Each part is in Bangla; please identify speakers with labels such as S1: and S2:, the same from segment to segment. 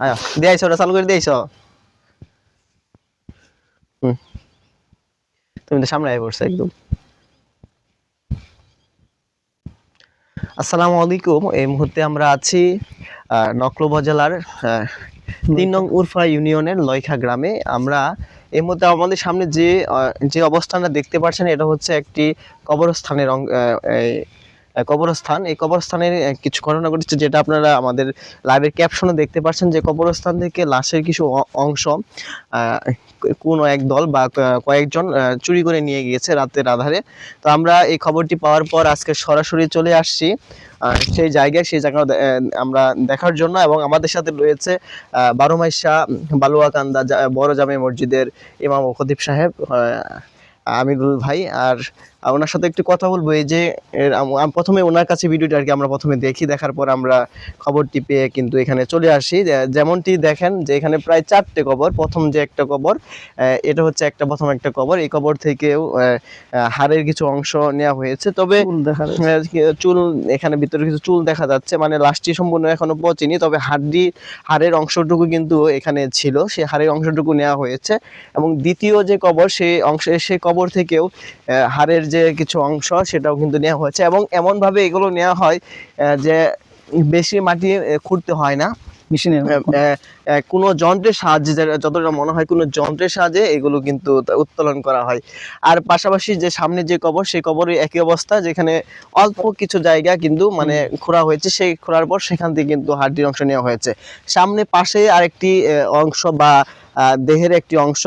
S1: আয়া দিয়েছ ওটা চালু করে হুম। তুমি তো সামনে আয় পড়ছো একদম। আসসালামু আলাইকুম এই মুহূর্তে আমরা আছি আহ, নকলবা জেলার তিন নং উরফা ইউনিয়নের লয়খা গ্রামে। আমরা এই মুহূর্তে আমাদের সামনে যে যে অবস্থানটা দেখতে পাচ্ছেন এটা হচ্ছে একটি কবরস্থানের কবরস্থান। এই কবরস্থানের কিছু ঘটনা ঘটেছে যেটা আপনারা আমাদের লাইভের ক্যাপশনে দেখতে পাচ্ছেন যে কবরস্থান থেকে লাশের কিছু অংশ কোনো এক দল বা কয়েকজন চুরি করে নিয়ে গিয়েছে রাতের আধারে। তো আমরা এই খবরটি পাওয়ার পর আজকে সরাসরি চলে আসছি সেই জায়গায়, সেই জায়গা আমরা দেখার জন্য এবং আমাদের সাথে রয়েছে বারোমাইশা, বালুয়াকান্দা বড় জামে মসজিদের ইমাম ও খতিব সাহেব আমিরুল ভাই। আর ওনার সাথে একটু কথা বলব এই যে প্রথমে ওনার কাছে ভিডিওটা আর কি আমরা প্রথমে দেখি দেখার পর আমরা খবরটি পেয়ে কিন্তু এখানে চলে আসি। যেমনটি দেখেন যে এখানে প্রায় চারটে কবর প্রথম যে একটা কবর এটা হচ্ছে একটা প্রথম একটা কবর। এই কবর থেকেও হাড়ের কিছু অংশ নেওয়া হয়েছে। তবে চুল এখানে ভিতরে কিছু চুল দেখা যাচ্ছে মানে লাশটি সম্পূর্ণ এখনও পচেনি তবে হাড্ডি হাড়ের অংশটুকু কিন্তু এখানে ছিল সেই হাড়ের অংশটুকু নেওয়া হয়েছে। এবং দ্বিতীয় যে কবর সেই অংশ সেই কবর থেকেও হাড়ের যে কিছু অংশ সেটাও কিন্তু নেওয়া হয়েছে এবং এমনভাবে এগুলো নেওয়া হয় যে বেশি মাটি খুঁড়তে হয় না।
S2: মেশিনে।
S1: আহ, আহ, আহ, কোনো যন্ত্রের সাহায্যে যতটা মনে হয় কোনো যন্ত্রের সাহায্যে এগুলো কিন্তু উত্তোলন করা হয়। আর পাশাপাশি যে সামনে যে কবর সেই কবরের একই অবস্থা যেখানে অল্প কিছু জায়গা কিন্তু মানে খোঁড়া হয়েছে। সেই খোঁড়ার পর সেখান থেকে কিন্তু হাড্ডির অংশ নেওয়া হয়েছে। সামনে পাশে আরেকটি অংশ বা দেহের একটি অংশ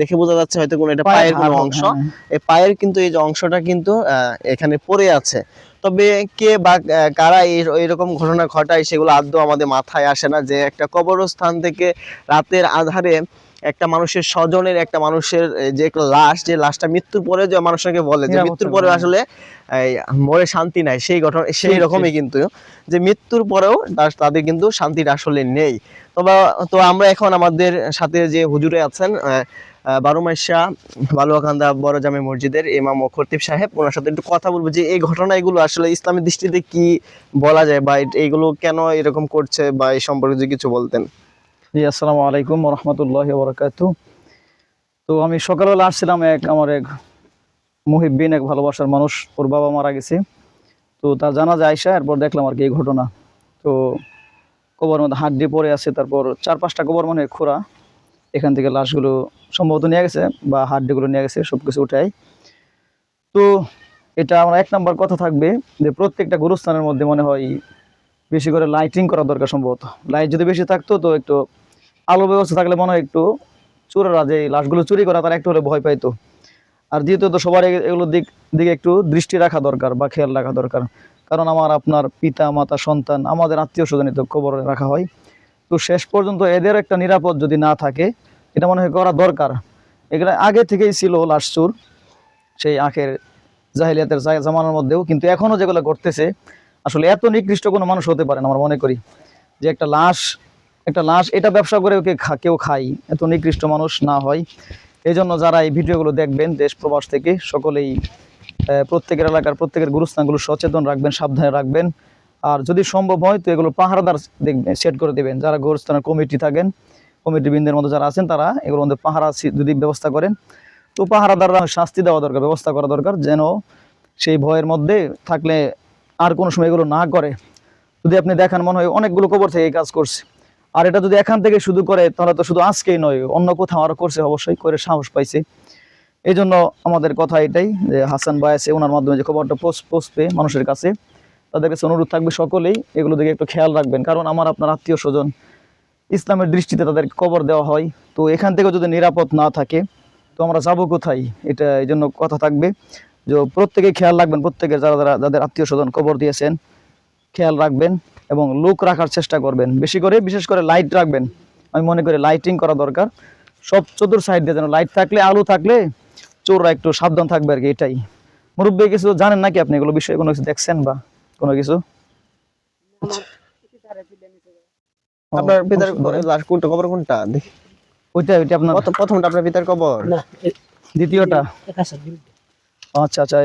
S1: দেখে বোঝা যাচ্ছে হয়তো কোনো এটা পায়ের কোনো অংশ। এই পায়ের কিন্তু এই যে অংশটা কিন্তু আহ, এখানে পড়ে আছে। তবে কে বা কারা এই এরকম ঘটনা ঘটায় সেগুলো আদৌ আমাদের মাথায় আসে না যে একটা কবরস্থান থেকে রাতের আধারে একটা মানুষের স্বজনের একটা মানুষের যে একটা লাশ যে লাশটা মৃত্যুর পরে যে মানুষটাকে বলে যে মৃত্যুর পরে আসলে মরে শান্তি নাই সেই ঘটনা সেই রকমই কিন্তু যে মৃত্যুর পরেও তাদের কিন্তু শান্তিটা আসলে নেই। তবে তো আমরা এখন আমাদের সাথে যে হুজুরে আছেন বারোমাইশা বালুয়াকান্দা বড় জামে মসজিদের ইমাম ও খতিব সাহেব ওনার সাথে একটু কথা বলব যে এই ঘটনা এগুলো আসলে ইসলামের দৃষ্টিতে কি বলা যায় বা এইগুলো কেন এরকম করছে বা এই সম্পর্কে যদি কিছু বলতেন?
S2: জি, আসসালামু আলাইকুম রহমতুল্লাহ বরকাত তো আমি সকালবেলা আসছিলাম এক আমার এক মুহিব্বিন, এক ভালোবাসার মানুষ, ওর বাবা মারা গেছে। তো তার জানা যায় আইসা এরপর দেখলাম আর কি এই ঘটনা। তো কবর মধ্যে হাড্ডি পড়ে আছে, তারপর চার পাঁচটা কবর মানে খোরা এখান থেকে লাশগুলো সম্ভবত নিয়ে গেছে বা হাড্ডিগুলো নিয়ে গেছে সব কিছু উঠাই। তো এটা আমার এক নম্বর কথা থাকবে যে প্রত্যেকটা গুরুস্থানের মধ্যে মনে হয় বেশি করে লাইটিং করা দরকার সম্ভবত। লাইট যদি বেশি থাকতো তো একটু আলো ব্যবস্থা থাকলে মনে হয় একটু চোরেরা যে লাশগুলো চুরি করা, তারা একটু হলে ভয় পাইতো। আর দ্বিতীয়ত সবার এগুলোর দিক দিকে একটু দৃষ্টি রাখা দরকার বা খেয়াল রাখা দরকার। কারণ আমার আপনার পিতা, মাতা, সন্তান, আমাদের আত্মীয় স্বজনই তো কবরে রাখা হয়। তো শেষ পর্যন্ত এদের একটা নিরাপদ যদি না থাকে, এটা মনে হয় করা দরকার। এগুলো আগে থেকেই ছিল লাশ চুর, সেই আখের জাহিলিয়াতের জামানার মধ্যেও। কিন্তু এখনও যেগুলো ঘটতেছে, আসলে এত নিকৃষ্ট কোনো মানুষ হতে পারে না আমরা মনে করি। যে একটা লাশ একটা লাশ, এটা ব্যবসা করে ওকে কেউ খাই এত নিকৃষ্ট মানুষ না হয়। এই জন্য যারা এই ভিডিওগুলো দেখবেন, দেশ প্রবাস থেকে, সকলেই প্রত্যেকের এলাকার, প্রত্যেকের গুরুস্থানগুলো সচেতন রাখবেন, সাবধানে রাখবেন। আর যদি সম্ভব হয়, তো এগুলো পাহারাদার দেখবেন, সেট করে দেবেন। যারা গুরুস্থানের কমিটি থাকেন কমিটি বৃন্দের মধ্যে যারা আছেন, তারা এগুলোর মধ্যে পাহারা যদি ব্যবস্থা করেন, তো পাহারাদাররা শাস্তি দেওয়া দরকার, ব্যবস্থা করা দরকার, যেন সেই ভয়ের মধ্যে থাকলে আর কোনো সময় এগুলো না করে। যদি আপনি দেখেন, মনে হয় অনেকগুলো কবর থেকে এই কাজ করছে। আর এটা যদি এখান থেকে শুধু করে, তাহলে তো শুধু আজকেই নয়, অন্য কোথাও আরও করছে, অবশ্যই করে সাহস পাইছে। এই জন্য আমাদের কথা এটাই যে হাসান আছে, ওনার মাধ্যমে যে খবরটা পোস্ট পোস্টবে মানুষের কাছে, তাদের কাছে অনুরোধ থাকবে সকলেই এগুলো দিকে একটু খেয়াল রাখবেন। কারণ আমার আপনার আত্মীয় স্বজন ইসলামের দৃষ্টিতে তাদের কবর দেওয়া হয়। তো এখান থেকে যদি নিরাপদ না থাকে, তো আমরা যাব কোথায়? এটা এই জন্য কথা থাকবে। যে প্রত্যেকে খেয়াল রাখবেন প্রত্যেকে যারা যারা, যাদের আত্মীয় স্বজন কবর দিয়েছেন, খেয়াল রাখবেন। এবং লোক রাখার চেষ্টা করবেন। বেশি করে বিশেষ করে লাইট রাখবেন। আমি মনে করি লাইটিং করা দরকার। সব চতুর সাইড দিয়ে যেন লাইট থাকলে আলো থাকলে চোররা একটু সাবধান থাকবে আর কি এটাই। মুরব্বী কিছু জানেন নাকি আপনি এগুলো বিষয়ে? কোনো কিছু দেখছেন বা কোনো কিছু?
S1: আপনার পিতার। লাশ কোনটা কবর কোনটা? দেখি।
S2: ওইটা ওইটা আপনার
S1: প্রথমটা আপনার পিতার কবর।
S3: না
S2: দ্বিতীয়টা? আচ্ছা আচ্ছা